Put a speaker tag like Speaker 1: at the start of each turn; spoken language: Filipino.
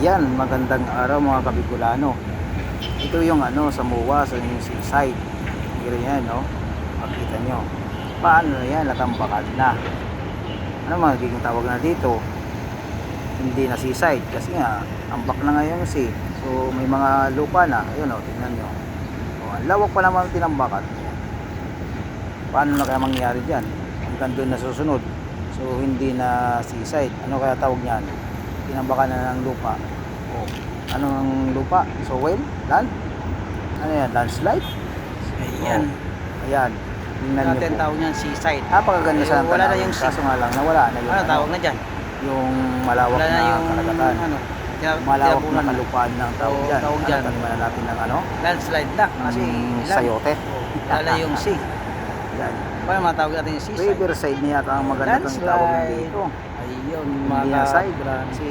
Speaker 1: Yan, magandang araw mga kabikulano. Ito yung ano, sa MUA, sa yung seaside. Pero yan, no? Makita nyo. Paano na yan? Natambakan na. Ano magiging tawag na dito? Hindi na seaside. Kasi nga, ambak na ngayon si. So, may mga lupa na. Ayun, o, tingnan nyo. O, lawak pa naman tinambakan. Paano na kaya mangyayari dyan? Hanggang doon na susunod. So, hindi na seaside. Ano kaya tawag niyan? Tinambakan na ng lupa. O, ano ang lupa? Soil? Land? Ano yan? Landslide?
Speaker 2: Ayan.
Speaker 1: O, ayan. Tingnan
Speaker 2: Natin
Speaker 1: po.
Speaker 2: tawag niyan seaside.
Speaker 1: Napakaganda sa
Speaker 2: Wala na yung.
Speaker 1: Kaso nga lang, nawala na yung,
Speaker 2: Ano tawag na dyan?
Speaker 1: yung malawak
Speaker 2: Wala
Speaker 1: na,
Speaker 2: yung
Speaker 1: karagatan.
Speaker 2: ano.
Speaker 1: Malawak na kalupaan ng tawag dyan.
Speaker 2: tawag
Speaker 1: Ano,
Speaker 2: dyan.
Speaker 1: na natin ng ano?
Speaker 2: Landslide na. Kasi
Speaker 1: Mm, sayote.
Speaker 2: Wala yung sea.
Speaker 1: Yan.
Speaker 2: Paano matawag natin yung seaside?
Speaker 1: Riverside niya yata ang maganda itong
Speaker 2: Landslide.
Speaker 1: tawag dito.
Speaker 2: Ayun, mga
Speaker 1: side. Kasi